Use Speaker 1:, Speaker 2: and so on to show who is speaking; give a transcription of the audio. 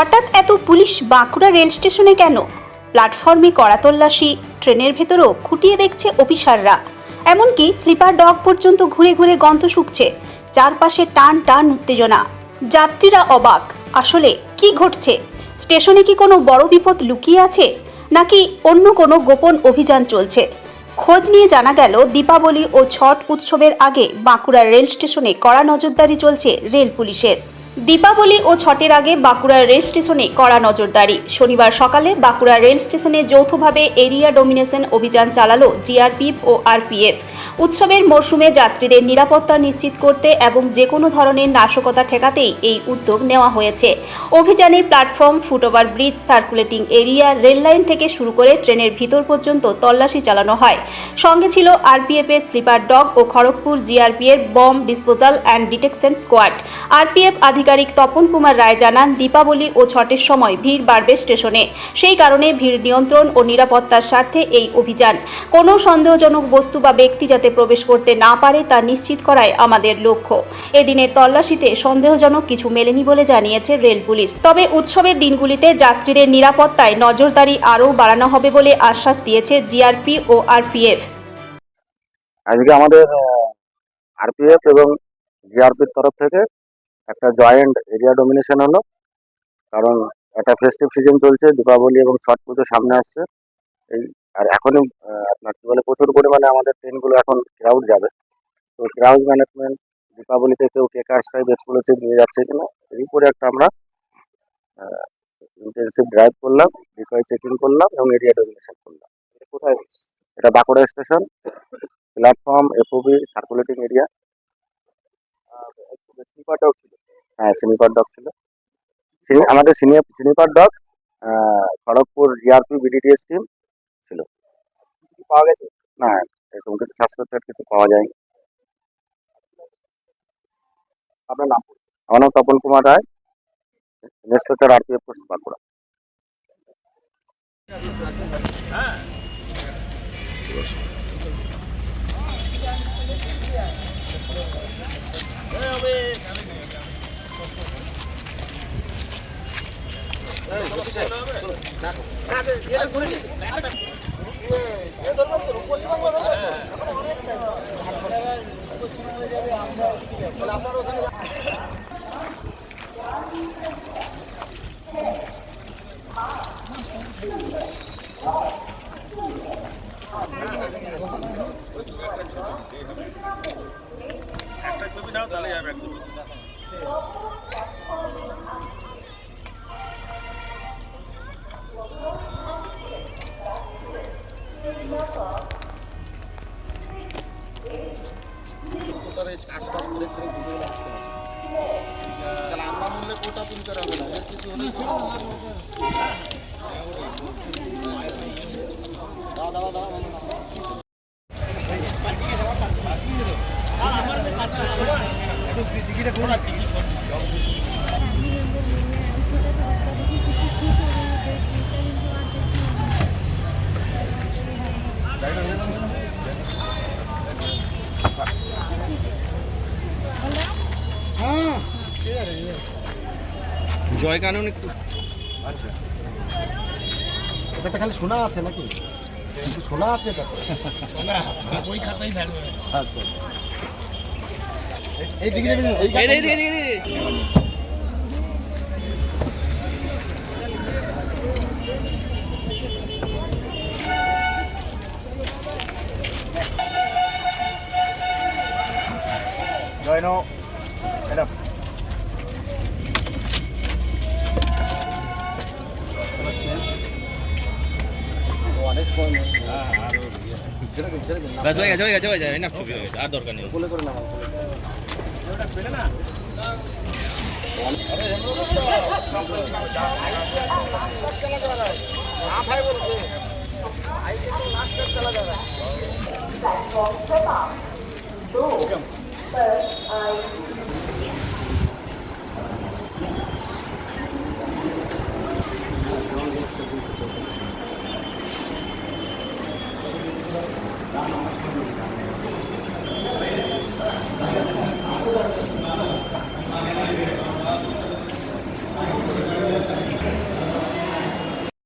Speaker 1: হঠাৎ এত police Bankura rail স্টেশনে কেন? প্ল্যাটফর্মে কড়া তল্লাশি ট্রেনের ভেতরও খুঁটিয়ে দেখছে অফিসাররা। এমনকি স্লিপার ডগ পর্যন্ত ঘুরে ঘুরে গন্ত শুকছে। চারপাশে টান টান উত্তেজনা। যাত্রীরা অবাক, আসলে কি ঘটছে? স্টেশনে কি কোনো বড় বিপদ লুকিয়ে আছে? নাকি অন্য কোনো গোপন অভিযান চলছে? খোঁজ নিয়ে জানা গেল, দীপাবলি ও ছট উৎসবের আগে বাঁকুড়ার রেল স্টেশনে কড়া নজরদারি চলছে রেল পুলিশের। দীপাবলি ও ছটের আগে বাঁকুড়া রেল স্টেশনে কড়া নজরদারি। শনিবার সকালে বাঁকুড়া রেল স্টেশনে যৌথভাবে এরিয়া ডোমিনেশন অভিযান চালালো জিআরপিএফ ও আরপিএফ উৎসবের মরশুমে যাত্রীদের নিরাপত্তা নিশ্চিত করতে এবং যে কোনো ধরনের নাশকতা ঠেকাতেই এই উদ্যোগ নেওয়া হয়েছে। অভিযানে platform, foot over bridge, circulating area, rail line থেকে শুরু করে ট্রেনের ভিতর পর্যন্ত তল্লাশি চালানো হয়। সঙ্গে ছিল আরপিএফ এর sniffer dog O Kharagpur GRPF bomb disposal and detection squad. RPF আধিকারিক তপন কুমার রায় জানান, দীপাবলি ও ছটের সময় ভিড় বাড়বে স্টেশনে। সেই কারণে ভিড় নিয়ন্ত্রণ ও নিরাপত্তার স্বার্থে এই অভিযান। কোনো সন্দেহজনক বস্তু বা ব্যক্তি যাতে প্রবেশ করতে না পারে তা নিশ্চিত করাই আমাদের লক্ষ্য। এদিনের তল্লাশিতে সন্দেহজনক কিছু মেলেনি বলে জানিয়েছে রেল পুলিশ। তবে উৎসবের দিনগুলিতে যাত্রীদের নিরাপত্তায় নজরদারি আরও বাড়ানো হবে বলে আশ্বাস দিয়েছে জিআরপি ও আরপিএফ।
Speaker 2: আজকে আমাদের আরপিএফ এবং জিআরপির তরফ থেকে একটা জয়েন্ট এরিয়া ডোমিনেশন হলো। কারণ একটা ফেস্টিভ সিজন চলছে, দীপাবলি এবং ছট পুজো সামনে আসছে। এই, আর এখনই আপনার কি বলে, প্রচুর পরিমাণে আমাদের ট্রেনগুলো এখন ক্রাউড যাবে। তো ক্রাউড ম্যানেজমেন্ট দীপাবলিতে কেউ কেকার টাইপ এক্সপ্লোসিভ নিয়ে যাচ্ছে কিনা এর উপরে একটা আমরা ইন্টেন্সিভ ড্রাইভ করলাম ডিকয় চেকিং করলাম এবং এরিয়া ডোমিনেশন করলাম। কোথায় এটা Bankura station platform FOB circulating area sniffer ছিল। হ্যাঁ স্লিপার ডগ ছিল। আমাদের senior sniffer dog Kharagpur GRP BDDS team ছিল। পাওয়া গেছে? না এরকম কিছু সাসপেক্টেড কিছু পাওয়া যায়নি। আপনার নাম? আমার নাম Tapan Kumar Roy inspector RPF post Bankura. একটা ছবি নাও তাহলে যাবে।
Speaker 3: একদম আমরা বললে কোটা তুলতে হবে না এর কিছু হলে দাঁড়া দাঁড়া দাঁড়া।
Speaker 4: জয় কানুন একটু।
Speaker 3: আচ্ছা। এটা খালি শোনা আছে নাকি? শোনা আছে এটা
Speaker 4: ওই খাতাই থাকবে।
Speaker 3: আচ্ছা। এই- এই দিকে এই
Speaker 4: এই এই এই হয়ে গেছে হয়ে যাবে না ছবি হয়ে গেছে আর দরকার নেই
Speaker 3: কোলে করে নামাও কোলে করে। अरे हम लोग तो चला जा रहा है